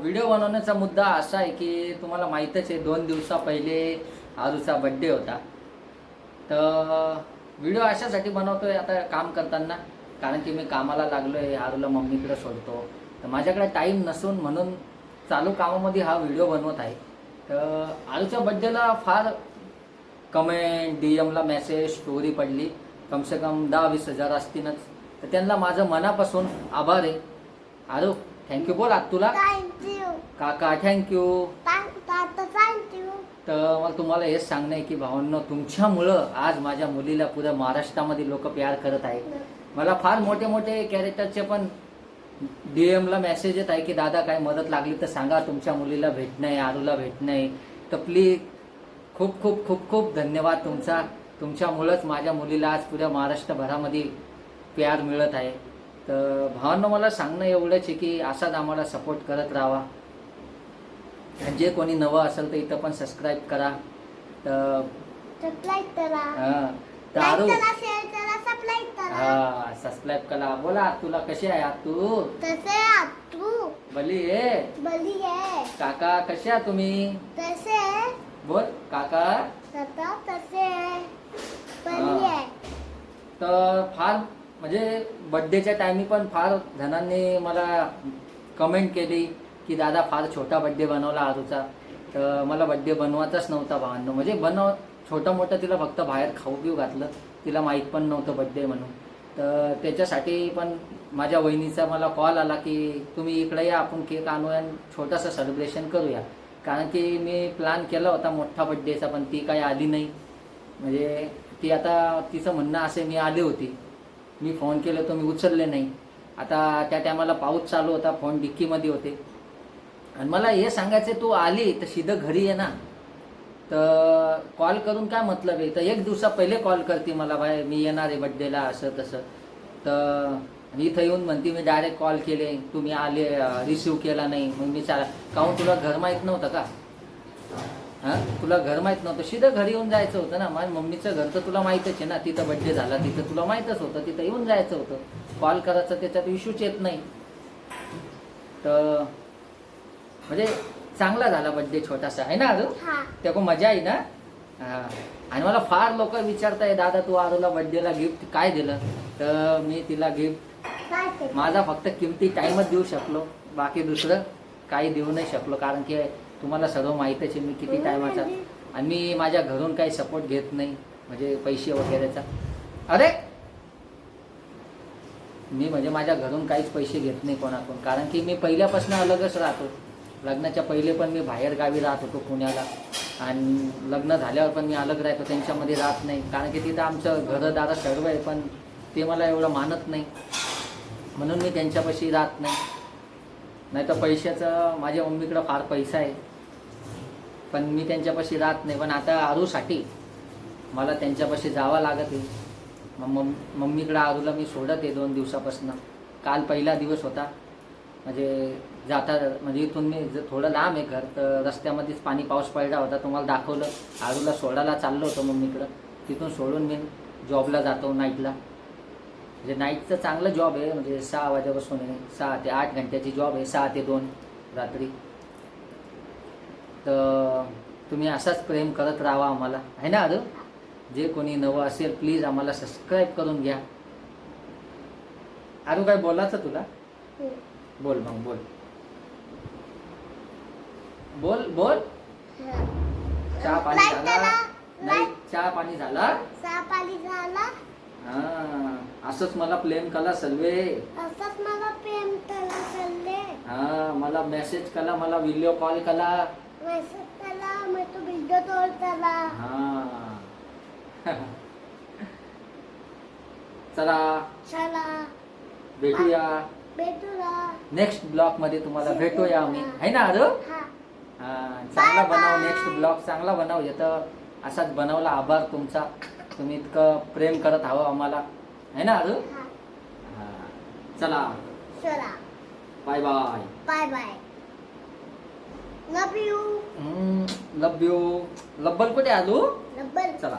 Video बनवण्याचा मुद्दा असा आहे की तुम्हाला माहीतच आहे दोन दिवसा पहिले आरूचा बड्डे होता. तर व्हिडिओ अशासाठी बनवतो आहे आता काम करताना कारण की मी कामाला लागलो आहे आरूला मम्मीकडे सोडतो. तर माझ्याकडे टाईम नसून म्हणून चालू कामामध्ये हा व्हिडिओ बनवत आहे. तर आरूच्या बड्डेला फार कमेंट डी एमला मेसेज स्टोरी पडली. कमसे कम दहा वीस हजार असतीलच. तर त्यांना माझं मनापासून आभार आहे. आरू थँक्यू बोल तुला थँक्यू काका थँक्यू थँक्यू तर मला तुम्हाला हेच सांगणं आहे की भावांनो तुमच्यामुळं आज माझ्या मुलीला पुऱ्या महाराष्ट्रामध्ये लोक प्यार करत आहेत. मला फार मोठे मोठे कॅरेक्टरचे पण डी एमला मेसेज येत आहे की दादा काय मदत लागली तर सांगा तुमच्या मुलीला भेटणं आहे आरूला भेटणं आहे. तर प्लीज खूप खूप खूप खूप धन्यवाद तुमचा. तुमच्यामुळंच माझ्या मुलीला आज पुऱ्या महाराष्ट्रभरामध्ये प्यार मिळत आहे. तर भावांनो मला सांगणं एवढंच आहे की असाच आम्हाला सपोर्ट करत आणि जे कोणी नवं असेल तर इथं पण सबस्क्राईब करा. तर करा. हा, आरू सबस्क्राईब करा हा सबस्क्राईब करा. बोला तुला कशी आहे आत? तू तसे बली आहे? बली आहे. काका कसे आहात तुम्ही? तसे बोल काका. तसे बली आहे. तर फार म्हणजे बड्डेच्या टायमी पण फार जणांनी मला कमेंट केली की दादा फार छोटा बड्डे बनवला आरूचा तर मला बड्डे बनवायचाच नव्हता भावांनो. म्हणजे बनव छोटं मोठं तिला फक्त बाहेर खाऊ पिऊ घातलं. तिला माहीत पण नव्हतं बड्डे म्हणून. तर त्याच्यासाठी पण माझ्या वहिनीचा मला कॉल आला की तुम्ही इकडे या आपण केक आणूया आणि छोटंसं सेलिब्रेशन करूया. कारण की मी प्लॅन केला होता मोठा बड्डेचा पण ती काही आली नाही. म्हणजे ती आता तिचं म्हणणं असे मी आली होती. मी फोन केलं तर मी उचलले नाही. आता त्या टायमाला पाऊस चालू होता फोन डिक्कीमध्ये होते. आणि मला हे सांगायचं तू आली तर सिधं घरी ये ना. तर कॉल करून काय मतलब आहे? तर एक दिवसा पहिले कॉल करते मला बाय मी येणार आहे बड्डेला असं तसं. तर इथं येऊन म्हणते मी डायरेक्ट कॉल केले. तुम्ही आले रिसिव्ह केला नाही. मग मी चाला काहून तुला घर माहीत नव्हतं का? हा? तुला घर माहीत नव्हतं. सीधं घरी येऊन जायचं होतं ना. माझ्या मम्मीचं घर तर तुला माहीतच आहे ना. तिथं बड्डे झाला तिथं तुला माहीतच होतं. तिथं येऊन जायचं होतं. कॉल करायचं त्याच्यात इश्यूच येत नाही. तर म्हणजे चांगला झाला बड्डे छोटासा. आहे ना अजून? हा. त्या मजा आहे ना? हा. आणि मला फार लोक विचारताय दादा तू आरूला बड्डेला गिफ्ट काय दिलं? तर मी तिला गिफ्ट माझा फक्त किमती टाईमच देऊ शकलो. बाकी दुसरं काही देऊ नाही शकलो. कारण की तुम्हाला सर्व माहीतच आहे मी किती टायमाचा आणि मी माझ्या घरून काही सपोर्ट घेत नाही म्हणजे पैसे वगैरेचा. अरे! मी म्हणजे माझ्या घरून काहीच पैसे घेत नाही कोणाकडून. कारण की मी पहिल्यापासून अलगच राहतो. लग्नाच्या पहिले पण मी बाहेर गावी राहत होतो पुण्याला. आणि लग्न झाल्यावर पण मी अलग राहतो त्यांच्यामध्ये राहत नाही. कारण की तिथं आमचं घरदारा सर्व आहे पण ते मला एवढं मानत नाही. म्हणून मी त्यांच्यापाशी राहत नाही. नाही तर पैशाचं माझ्या मम्मीकडं फार पैसा आहे. पण मी त्यांच्यापाशी राहत नाही. पण आता आरूसाठी मला त्यांच्यापाशी जावं लागत आहे. मग मम मम्मीकडं आरूला मी सोडत आहे दोन दिवसापासून. काल पहिला दिवस होता. म्हणजे जाता म्हणजे इथून मी जर थोडं लांब आहे घर तर रस्त्यामध्येच पाणी पाऊस पडला होता. तुम्हाला दाखवलं आरूला सोडायला चाललो होतो मम्मीकडं. तिथून सोडून मी जॉबला जातो नाईटला. म्हणजे नाईटचं चांगलं जॉब आहे. म्हणजे सहा वाजेपासून आहे. सहा ते आठ घंट्याची जॉब आहे. सहा ते दोन रात्री. तर तुम्ही असाच प्रेम करत राहा आम्हाला. आहे ना अजून जे कोणी नवं असेल प्लीज आम्हाला सबस्क्राईब करून घ्या. अरू काय बोलायचं तुला? बोल मग बोल. बोल बोल. चहा पाणी झाला? नाही चहा पाणी झाला? सापाली झाला. हा असंच मला प्लेन कला सल्वे. असंच मला प्रेम करा सल्ले हा मला मेसेज कला मला व्हिडिओ कॉल कला. मी तो हा. चला. चला. भेटूया. भेटूया. नेक्स्ट ब्लॉगमध्ये तुम्हाला भेटूया. आम्ही. आहे ना अरे हा. हा चांगला बनव. नेक्स्ट ब्लॉग चांगला बनव. येतं असाच बनवला आभार तुमचा. तुम्ही इतकं प्रेम करत हवं आम्हाला. आहे ना अरे हा. हा. चला. चला. Bye bye bye bye love you love you लब्बल कुठे आलू? लब्बर चला.